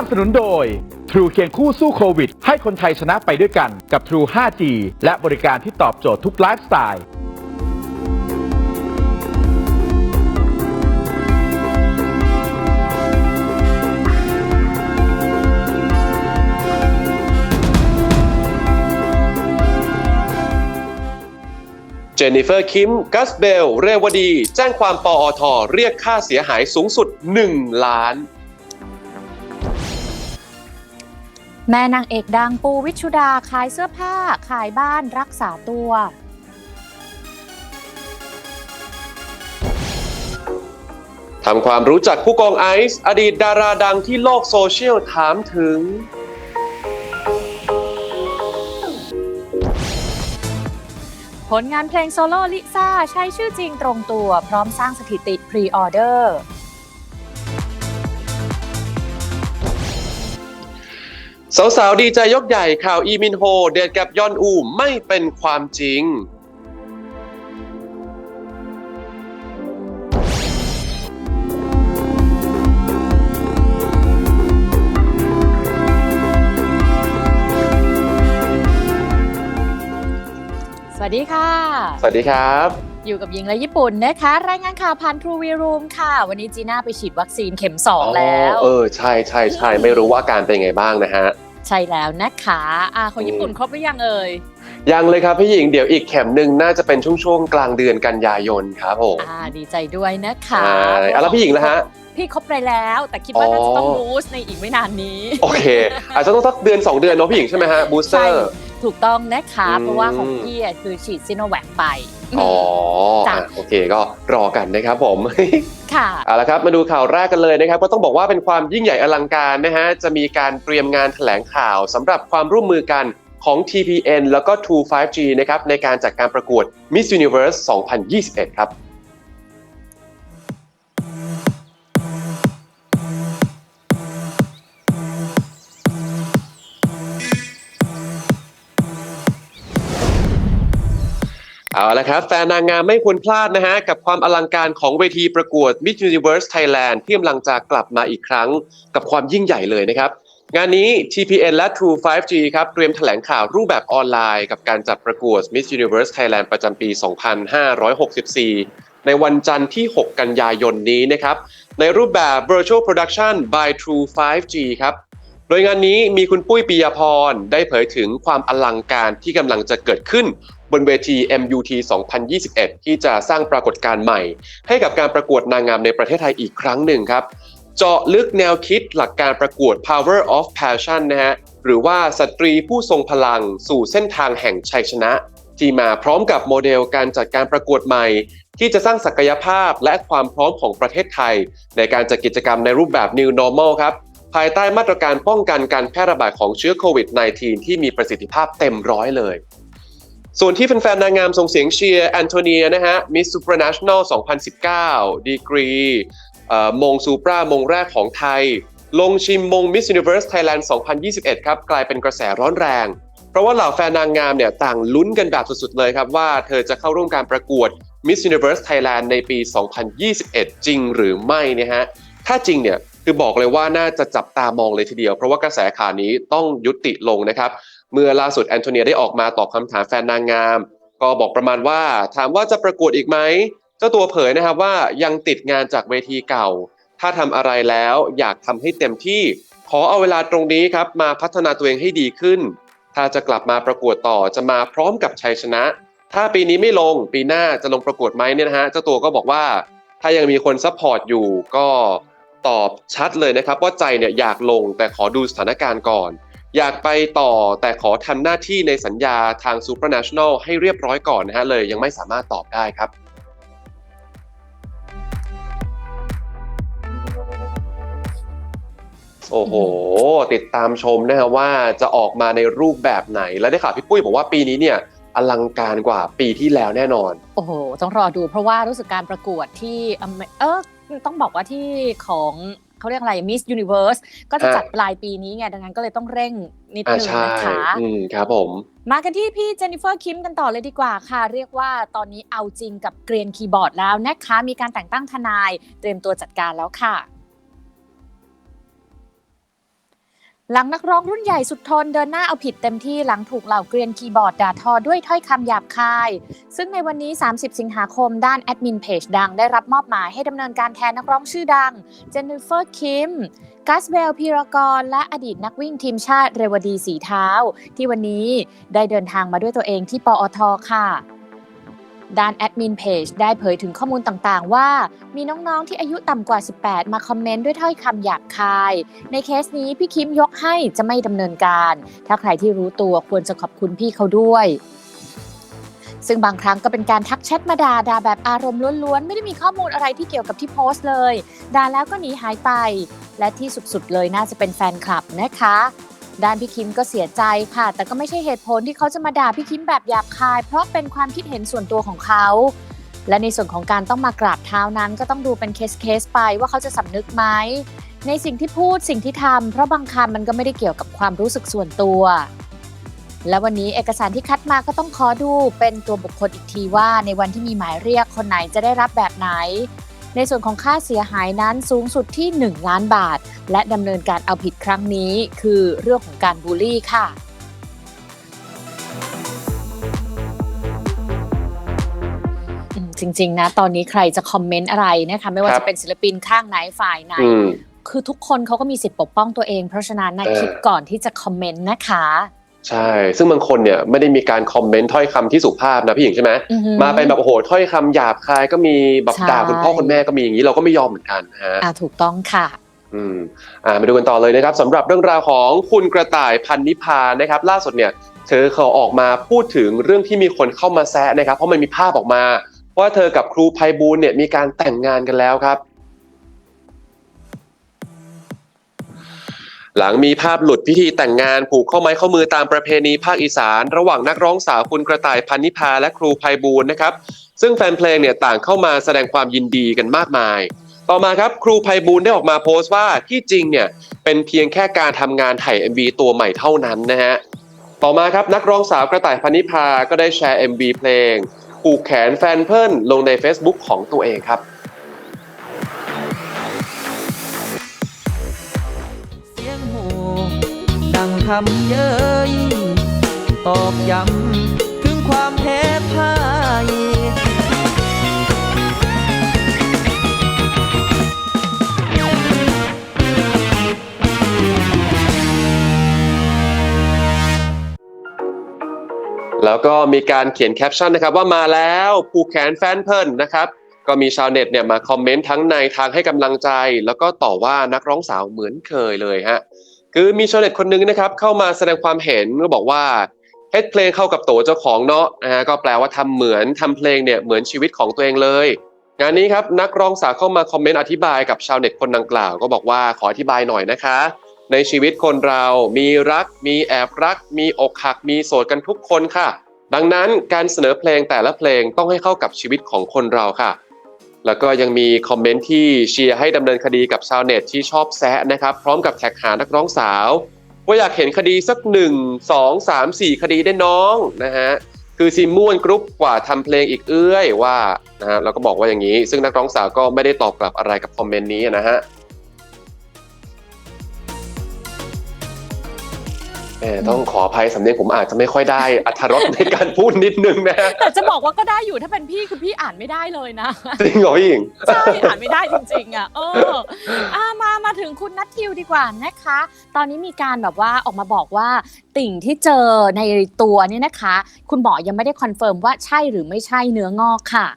นับสนุนโดย True เคียงคู่สู้โควิด ให้คนไทยชนะไปด้วยกันกับ True 5G และบริการที่ตอบโจทย์ทุกไลฟ์สไตล์เจนนิเฟอร์คิม กัสเบล เรวดี แจ้งความปอท เรียกค่าเสียหายสูงสุด 1 ล้าน แม่นางเอกดังปูวิชุดาขายเสื้อผ้า ขายบ้านรักษาตัว ทำความรู้จักผู้กองไอซ์ อดีตดาราดังที่โลกโซเชียลถามถึง ผลงานเพลงโซโล่ลิซ่า ใช้ชื่อจริงตรงตัว พร้อมสร้างสถิติพรีออเดอร์ สาวๆ ดีใจยกใหญ่ข่าวอีมินโฮ เดทกับยอนอูไม่เป็นความจริง สวัสดีค่ะ สวัสดีครับ อยู่กับยิงและญี่ปุ่นนะคะ รายงานข่าวผ่านทรูวีรูมค่ะ วันนี้จีน่าไปฉีดวัคซีนเข็ม 2 แล้ว เออ ใช่ใช่ใช่ไม่รู้ว่าอาการเป็นไงบ้างนะฮะ ใช่แล้วนะคะอ่าของญี่ปุ่นครบหรือยังเอ่ย ยังเลยครับพี่หญิงเดี๋ยวอีกเข็มหนึ่งน่าจะเป็นช่วงๆกลางเดือนกันยายนครับผมอ่าดีใจด้วยนะคะใช่อะแล้วพี่หญิงนะฮะ พี่ครบไปแล้ว แต่คิดว่าน่าจะต้องอ๋อ บูสต์ในอีกไม่นานนี้ โอเค อาจจะต้องสักเดือน 2 เดือนเนาะพี่หญิงใช่ไหมฮะบูสเตอใช่ร์ ถูกต้องนะคะอืมเพราะว่าของพี่อะคือฉีดซิโนแวคไป อ๋อจ้ะอะโอเคก็รอกันนะครับผม ค่ะ เอาละครับมาดูข่าวแรกกันเลยนะครับ ก็ต้องบอกว่าเป็นความยิ่งใหญ่อลังการนะฮะ จะมีการเตรียมงานแถลงข่าวสำหรับความร่วมมือกันของ TPN แล้วก็ True 5G นะครับในการจัดการประกวด Miss Universe 2021 ครับ เอาละครับ แฟนนางงามไม่ควรพลาดนะฮะ กับความอลังการของเวทีประกวด Miss Universe Thailand ที่กำลังจะกลับมาอีกครั้งกับความยิ่งใหญ่เลยนะครับ งานนี้ TPN และ True 5G ครับ เตรียมแถลงข่าวรูปแบบออนไลน์ กับการจัดประกวด Miss Universe Thailand ประจำปี 2564 ในวันจันทร์ที่ 6 กันยายนนี้นะครับ ในรูปแบบ Virtual Production by True 5G ครับโดยงานนี้มีคุณปุ้ยปิยพรได้เผยถึงความอลังการที่กำลังจะเกิดขึ้น บนเวที MUT 2021 ที่จะสร้างปรากฏการณ์ใหม่ ให้กับการประกวดนางงามในประเทศไทยอีกครั้งหนึ่งครับ เจาะลึกแนวคิดหลักการประกวด Power of Passion นะฮะหรือว่าสตรีผู้ทรงพลังสู่เส้นทางแห่งชัยชนะ ที่มาพร้อมกับโมเดลการจัดการประกวดใหม่ ที่จะสร้างศักยภาพและความพร้อมของประเทศไทย ในการจัดกิจกรรมในรูปแบบ New Normal ครับภายใต้มาตรการป้องกันการแพร่ระบาดของเชื้อโควิด -19 ที่มีประสิทธิภาพเต็มร้อยเลย ส่วนที่แฟนๆนางงามส่งเสียงเชียร์แอนโทเนียนะฮะ Miss Supranational 2019 ดีกรีมงซูปรามงแรกของไทย ลงชิมมง Miss Universe Thailand 2021 ครับ กลายเป็นกระแสร้อนแรง เพราะว่าเหล่าแฟนนางงามเนี่ยต่างลุ้นกันแบบสุดๆเลยครับ ว่าเธอจะเข้าร่วมการประกวด Miss Universe Thailand ในปี 2021 จริงหรือไม่นะฮะ ถ้าจริงเนี่ยคือบอกเลยว่าน่าจะจับตามองเลยทีเดียว เพราะว่ากระแสข่าวนี้ต้องยุติลงนะครับ เมื่อล่าสุดแอนโทเนียได้ออกมาตอบคำถามแฟนนางงาม ก็บอกประมาณว่าถามว่าจะประกวดอีกไหมเจ้าตัวเผยนะครับว่ายังติดงานจากเวทีเก่า ถ้าทำอะไรแล้วอยากทำให้เต็มที่ ขอเอาเวลาตรงนี้ครับมาพัฒนาตัวเองให้ดีขึ้น ถ้าจะกลับมาประกวดต่อจะมาพร้อมกับชัยชนะ ถ้าปีนี้ไม่ลงปีหน้าจะลงประกวดไหมเนี่ยนะฮะเจ้าตัวก็บอกว่า ถ้ายังมีคนซัพพอร์ตอยู่ก็ตอบชัดเลยนะครับว่าใจเนี่ยอยากลงแต่ขอดูสถานการณ์ก่อน อยากไปต่อแต่ขอทำหน้าที่ในสัญญาทาง Supranational ให้เรียบร้อยก่อนนะฮะเลยยังไม่สามารถตอบได้ครับโอ้โห ติดตามชมนะฮะว่าจะออกมาในรูปแบบไหน และได้ข่าวพี่ปุ้ยบอกว่าปีนี้เนี่ยอลังการกว่าปีที่แล้วแน่นอน โอ้โห ต้องรอดูเพราะว่ารู้สึกการประกวดที่เออต้องบอกว่าที่ของ เขาเรียกอะไร Miss Universe ก็จะฮะจัดปลายปีนี้ไงดังนั้นก็เลยต้องเร่งนิดอ่านึงใช่นะคะอืมครับผมมากันที่พี่เจนนิเฟอร์คิมกันต่อเลยดีกว่าค่ะ เรียกว่าตอนนี้เอาจริงกับเกรียนคีย์บอร์ดแล้วนะคะ มีการแต่งตั้งทนายเตรียมตัวจัดการแล้วค่ะ หลังนักร้องรุ่นใหญ่สุดทนเดินหน้าเอาผิดเต็มที่หลังถูกเหล่าเกรียนคีย์บอร์ดด่าทอด้วยถ้อยคำหยาบคาย ซึ่งในวันนี้ 30 สิงหาคมด้านแอดมินเพจดังได้รับมอบหมายให้ดำเนินการแทนนักร้องชื่อดัง เจนนิเฟอร์คิม กัสเวลพีรกร และอดีตนักวิ่งทีมชาติเรวดีสีเท้า ที่วันนี้ได้เดินทางมาด้วยตัวเองที่ปอทค่ะ ด้านแอดมินเพจได้เผยถึงข้อมูลต่างๆ ว่า มีน้องๆที่อายุต่ำกว่า 18 มาคอมเมนต์ด้วยถ้อยคำหยาบคาย ในเคสนี้พี่คิมยกให้จะไม่ดำเนินการ ถ้าใครที่รู้ตัวควรจะขอบคุณพี่เขาด้วย ซึ่งบางครั้งก็เป็นการทักแชทมาด่าด่าแบบอารมณ์ล้วนๆ ไม่ได้มีข้อมูลอะไรที่เกี่ยวกับที่โพสต์เลยด่าแล้วก็หนีหายไป และที่สุดๆเลยน่าจะเป็นแฟนคลับนะคะ ด้านพี่คิมก็เสียใจค่ะ แต่ก็ไม่ใช่เหตุผลที่เขาจะมาด่าพี่คิมแบบหยาบคาย เพราะเป็นความคิดเห็นส่วนตัวของเขา และในส่วนของการต้องมากราบเท้านั้น ก็ต้องดูเป็นเคสเคสไปว่าเขาจะสำนึกไหมในสิ่งที่พูดสิ่งที่ทำเพราะบางคำมันก็ไม่ได้เกี่ยวกับความรู้สึกส่วนตัว และวันนี้เอกสารที่คัดมาก็ต้องขอดูเป็นตัวบุคคลอีกทีว่าในวันที่มีหมายเรียกคนไหนจะได้รับแบบไหน ในส่วนของค่าเสียหายนั้นสูงสุดที่ 1 ล้านบาท และดำเนินการเอาผิดครั้งนี้คือเรื่องของการบูลลี่ค่ะอืมจริง ๆ นะ ตอนนี้ใครจะคอมเมนต์อะไรนะคะไม่ว่าครับจะเป็นศิลปินข้างไหนฝ่ายไหนอืมคือทุกคนเขาก็มีสิทธิ์ปกป้องตัวเอง เพราะฉะนั้นนะเออคิดก่อนที่จะคอมเมนต์นะคะ ใช่ ซึ่งบางคนเนี่ยไม่ได้มีการคอมเมนต์ถ้อยคำที่สุภาพนะพี่หญิงใช่ไหมอือหือมาเป็นแบบโอ้โหถ้อยคำหยาบคายก็มีแบบใช่ ด่าคุณพ่อคุณแม่ก็มีอย่างนี้เราก็ไม่ยอมเหมือนกันนะฮะ อ่าถูกต้องค่ะ อืมอ่ามาดูกันต่อเลยนะครับสำหรับเรื่องราวของคุณกระต่ายพันนิพานะครับ ล่าสุดเนี่ยเธอเขาออกมาพูดถึงเรื่องที่มีคนเข้ามาแซะนะครับ เพราะมันมีภาพออกมาว่าเธอกับครูไพบูลย์เนี่ยมีการแต่งงานกันแล้วครับ หลังมีภาพหลุดพิธีแต่งงานผูกข้อไม้ข้อมือตามประเพณีภาคอีสาน ระหว่างนักร้องสาวคุณกระต่ายพันนิพาและครูไพบูลย์นะครับ ซึ่งแฟนเพลงเนี่ยต่างเข้ามาแสดงความยินดีกันมากมาย ต่อมาครับครูไพบูลย์ได้ออกมาโพสต์ว่าที่จริงเนี่ยเป็นเพียงแค่การทำงานถ่าย MV ตัวใหม่เท่านั้นนะฮะต่อมาครับนักร้องสาวกระต่ายพันนิพาก็ได้แชร์ MV เพลงผูกแขนแฟนเพิ่นลงใน Facebook ของตัวเองครับำเย้ยตอกย้ำถึงความแพ้พ่ายแล้วก็มีการเขียนแคปชั่นนะครับว่ามาแล้วผูกแขนแฟนเพิ่นนะครับ ก็มีชาวเน็ตเนี่ยมาคอมเมนต์ทั้งในทางให้กำลังใจ แล้วก็ต่อว่านักร้องสาวเหมือนเคยเลยฮะ คือมีชาวเน็ตคนหนึงนะครับเข้ามาแสดงความเห็นก็บอกว่าเฮ็ดเพลงเข้ากับโตเจ้าของเนาะนะฮะก็แปลว่าทำเหมือนทำเพลงเนี่ยเหมือนชีวิตของตัวเองเลยงานนี้ครับนักร้องสาวเข้ามาคอมเมนต์อธิบายกับชาวเน็ตคนดังกล่าว ก็บอกว่าขออธิบายหน่อยนะคะ ในชีวิตคนเรามีรัก มีแอบรัก มีอกหักมีโสดกันทุกคนค่ะ ดังนั้นการเสนอเพลงแต่ละเพลงต้องให้เข้ากับชีวิตของคนเราค่ะ แล้วก็ยังมีคอมเมนต์ที่เชียร์ให้ดำเนินคดีกับชาวเน็ตที่ชอบแซะนะครับ พร้อมกับแท็กหานักร้องสาว ว่าอยากเห็นคดีสักหนึ่งสองสามสี่คดีได้น้องนะฮะคือซีม่วนกรุ๊ปกว่าทำเพลงอีกเอื้อยว่านะฮะเราก็บอกว่าอย่างนี้ ซึ่งนักร้องสาวก็ไม่ได้ตอบกลับอะไรกับคอมเมนต์นี้นะฮะ แหมต้องขออภัยสำเนียงผมอาจจะไม่ค่อยได้อัธรสในการพูดนิดนึงนะฮะแต่จะบอกว่าก็ได้อยู่ถ้าเป็นพี่คือพี่อ่านไม่ได้เลยนะ จริงเหรอพี่หญิงใช่อ่านไม่ได้จริงๆอะเอออะมามาถึงคุณนัททิวดีกว่านะคะ ตอนนี้มีการแบบว่าออกมาบอกว่าติ่งที่เจอในตัวเนี่ยนะคะ คุณหมอยังไม่ได้คอนเฟิร์มว่าใช่หรือไม่ใช่เนื้องอกค่ะ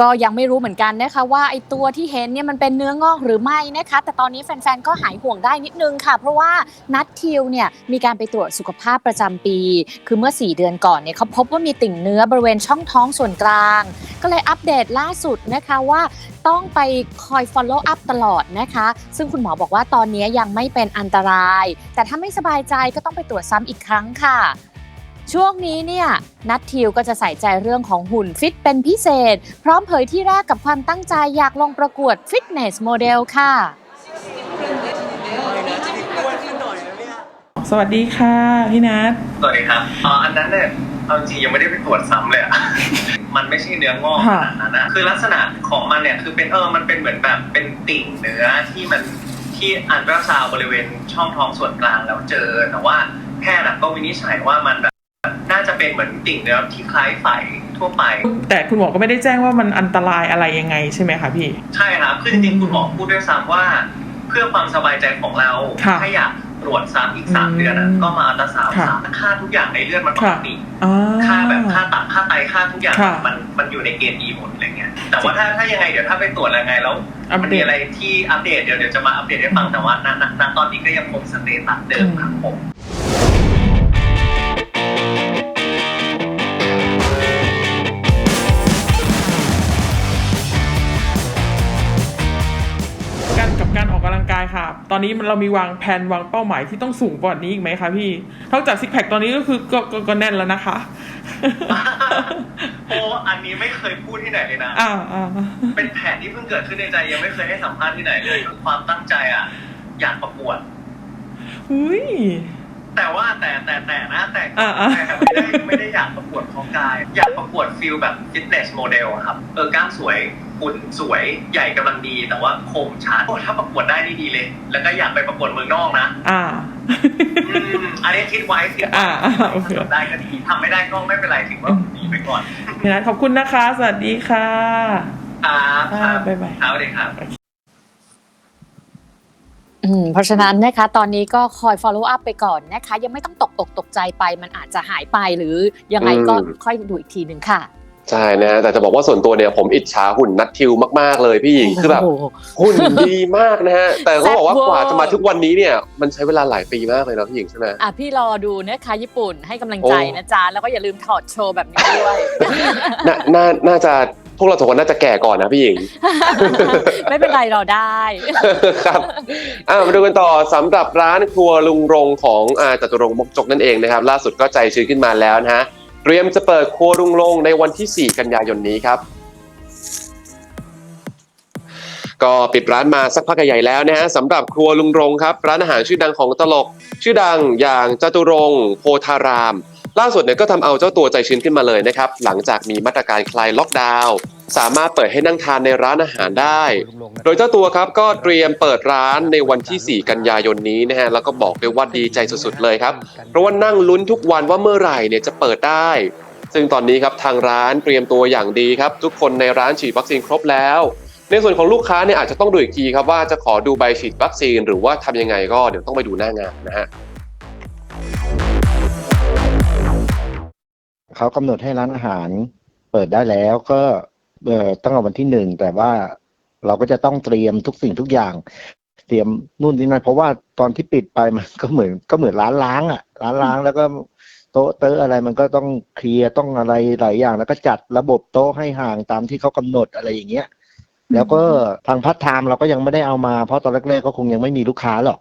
ก็ยังไม่รู้เหมือนกันนะคะว่าไอตัวที่เห็นเนี่ยมันเป็นเนื้องอกหรือไม่นะคะ แต่ตอนนี้แฟนๆก็หายห่วงได้นิดนึงค่ะ เพราะว่านัททิวเนี่ยมีการไปตรวจสุขภาพประจำปี คือเมื่อ 4 เดือนก่อนเนี่ยเขาพบว่ามีติ่งเนื้อบริเวณช่องท้องส่วนกลาง ก็เลยอัปเดตล่าสุดนะคะว่าต้องไปคอย follow up ตลอดนะคะ ซึ่งคุณหมอบอกว่าตอนนี้ยังไม่เป็นอันตราย แต่ถ้าไม่สบายใจก็ต้องไปตรวจซ้ำอีกครั้งค่ะ ช่วงนี้เนี่ยนัททิวก็จะใส่ใจเรื่องของหุ่นฟิตเป็นพิเศษ พร้อมเผยที่แรกกับความตั้งใจอยากลงประกวดฟิตเนสโมเดลค่ะ สวัสดีค่ะพี่นัทสวัสดีครับอ่าอันนั้นเนี่ยเอาจริงยังไม่ได้ไปตรวจซ้ำเลยอะ มันไม่ใช่เนื้องอกขค่ะนาดนั้นอะคือลักษณะของมันเนี่ยคือเป็นเออมันเป็นเหมือนแบบเป็นติ่งเนื้อที่มันที่อันตราซาวด์บริเวณช่องท้องส่วนกลางแล้วเจอแต่ว่าแพทย์อะก็วินิจฉัยว่ามันแบบน่า จะเป็นเหมือนติ่งเนื้อที่คล้ายไฝทั่วไป แต่คุณหมอก็ไม่ได้แจ้งว่ามันอันตรายอะไรยังไงใช่ไหมคะพี่ ใช่ครับคือจริงๆคุณหมอพูดด้วยซ้ำว่า เพื่อความสบายใจของเราค่ะถ้าอยากตรวจซ้ำอีกสามอืมเดือนอะก็มาอัลตราซาวด์ค่ะซ้ำค่าทุกอย่างในเลือดมันปกค่ะติอ่าค่าแบบค่าตับค่าไตค่าทุกอย่างค่ะมันมันอยู่ในเกณฑ์ดีหมดอะไรเงี้ยแต่ว่าถ้าถ้ายังไงเดี๋ยวถ้าไปตรวจอะไรไงแล้วอัปเดตมันมีอะไรที่อัปเดตเดี๋ยวเดี๋ยวจะมาอัปเดตให้ฟังแต่ว่าณณณตอนนี้ก็ยังคงสเตตัสเดิมครับผม อนนี้มันเรามีวางแผนวางเป้าหมายที่ต้องสูงกว่านี้อีกไหมคะพี่นอกจากซิกแพคตอนนี้ก็คือก็ก็ก็แน่นแล้วนะคะโอ้อันนี้ไม่เคยพูดที่ไหนเลยนะอ่าอ่าเป็นแผนที่เพิ่งเกิดขึ้นในใจยังไม่เคยให้สัมภาษณ์ที่ไหนเลยคือความตั้งใจอะ อยากประกวดอุ้ยแต่ว่าแต่แต่แต่นะแต่อ่าอ่าแต่ไม่ได้ไม่ได้อยากประกวดของกาย อยากประกวดฟิลแบบฟิตเนสโมเดลครับ เออกล้ามสวย หุ่นสวยใหญ่กำลังดี แต่ว่าโครงชัดโอ้ถ้าประกวดได้นี่ดีเลย แล้วก็อยากไปประกวดเมืองนอกนะอ่าอืมอันนี้คิดไว้คิดไว้อ่าอ่าโอเคทำได้ก็ดีทำไม่ได้ก็ไม่เป็นไรถือว่าดีไปก่อนพี่นัทขอบคุณนะคะ สวัสดีค่ะครับครับบ๊ายบายครับสวัสดีครับอืมเพราะฉะนั้นนะคะตอนนี้ก็คอย follow up ไปก่อนนะคะ ยังไม่ต้องตกอกตกใจไป มันอาจจะหายไปหรือยังไงก็อืมค่อยดูอีกทีหนึ่งค่ะ ใช่นะฮะแต่จะบอกว่าส่วนตัวเนี่ยผมอิจฉาหุ่นนัททิวมากๆเลยพี่หญิงคือแบบโอ้โหหุ่นดีมากนะฮะแต่ก็บอกว่าแซ่บเวอร์กว่าจะมาทุกวันนี้เนี่ยมันใช้เวลาหลายปีมากเลยนะพี่หญิงใช่ไหมอะพี่รอดูนะคะญี่ปุ่นให้กำลังใจโอ้นะจ๊ะแล้วก็อย่าลืมถอดโชว์แบบนี้ด้วยน่าน่าน่าจะพวกเราสองคนน่าจะแก่ก่อนนะพี่หญิง ไม่เป็นไรรอได้ครับอ่ามาดูกันต่อสำหรับร้านครัวลุงรงของอาจตุรงค์มกจกนั่นเองนะครับ ล่าสุดก็ใจชื้นขึ้นมาแล้วนะฮะ เตรียมจะเปิดครัวลุงรงในวันที่ 4 กันยายนนี้ครับก็ปิดร้านมาสักพักใหญ่แล้วนะฮะสำหรับครัวลุงรงครับ ร้านอาหารชื่อดังของตลก ชื่อดังอย่างจตุรงโพธาราม ล่าสุดเนี่ยก็ทำเอาเจ้าตัวใจชื้นขึ้นมาเลยนะครับ หลังจากมีมาตรการคลายล็อกดาวน์สามารถเปิดให้นั่งทานในร้านอาหารได้ โดยเจ้าตัวครับก็เตรียมเปิดร้านในวันที่ 4 กันยายนนี้นะฮะแล้วก็บอกด้วยว่าดีใจสุดๆเลยครับ เพราะว่านั่งลุ้นทุกวันว่าเมื่อไหร่เนี่ยจะเปิดได้ ซึ่งตอนนี้ครับทางร้านเตรียมตัวอย่างดีครับ ทุกคนในร้านฉีดวัคซีนครบแล้วในส่วนของลูกค้าเนี่ยอาจจะต้องดูอีกทีครับว่าจะขอดูใบฉีดวัคซีน หรือว่าทำยังไงก็เดี๋ยวต้องไปดูหน้างานนะฮะ เขากำหนดให้ร้านอาหารเปิดได้แล้วก็เอ่อตั้งแต่วันที่หนึ่งแต่ว่าเราก็จะต้องเตรียมทุกสิ่งทุกอย่าง เตรียมนู่นนี่นั่นเพราะว่าตอนที่ปิดไปมันก็เหมือนก็เหมือนร้านล้างอะ ร้านล้างแล้วก็โต๊ะเตอะอะไรมันก็ต้องเคลียร์ต้องอะไรหลายอย่าง แล้วก็จัดระบบโต๊ะให้ห่างตามที่เขากำหนดอะไรอย่างเงี้ยแล้วก็ทางพัฒน์ไทม์เราก็ยังไม่ได้เอามาเพราะตอนแรกๆก็คงยังไม่มีลูกค้าหรอก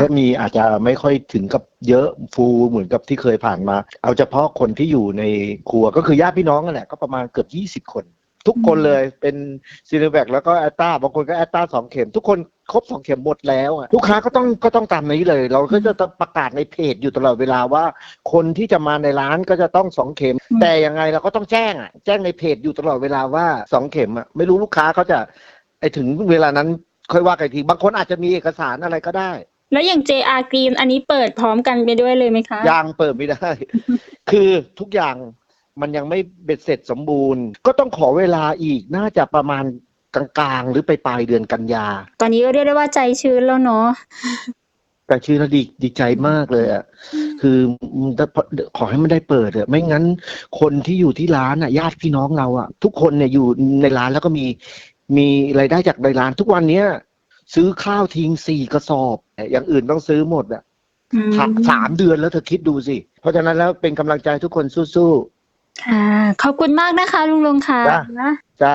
ก็มีอาจจะไม่ค่อยถึงกับเยอะฟูเหมือนกับที่เคยผ่านมา เอาเฉพาะคนที่อยู่ในครัวก็คือญาติพี่น้องนั่นแหละก็ประมาณเกือบยี่สิบ20คน ทุกคนเลยเป็นซีโนแวคแล้วก็แอตตาบางคนก็แอตตาสองเข็ม ทุกคนครบสองเข็มหมดแล้วอะลูกค้าก็ต้องก็ต้องตามนี้เลย เราก็จะประกาศในเพจอยู่ตลอดเวลาว่า คนที่จะมาในร้านก็จะต้องสองเข็ม แต่ยังไงเราก็ต้องแจ้งอะแจ้งในเพจอยู่ตลอดเวลาว่าสองเข็มอะไม่รู้ลูกค้าเขาจะไอถึงเวลานั้นค่อยว่ากันอีกทีบางคนอาจจะมีเอกสารอะไรก็ได้ แล้วอย่าง JR Green อันนี้เปิดพร้อมกันไปด้วยเลยไหมคะ ยังเปิดไม่ได้ คือทุกอย่างมันยังไม่เบ็ดเสร็จสมบูรณ์ ก็ต้องขอเวลาอีกน่าจะประมาณกลางๆ หรือไปปลายเดือนกันยา ตอนนี้ก็เรียกได้ว่าใจชื้นแล้วเนาะ แต่ชื่อแล้วดีดีใจมากเลยอะ คือมันจะขอให้มันได้เปิดอะไม่งั้น คนที่อยู่ที่ร้านอะญาติพี่น้องเราอะ ทุกคนเนี่ยอยู่ในร้านแล้วก็มีมีรายได้จากในร้านทุกวันเนี้ย ซื้อข้าวทิ้งสี่กระสอบอย่างอื่นต้องซื้อหมดอะอืมสามสามเดือนแล้วเธอคิดดูสิ เพราะฉะนั้นแล้วเป็นกำลังใจทุกคนสู้ๆค่ะ ขอบคุณมากนะคะลุงลงค่ะจ้ะจ้า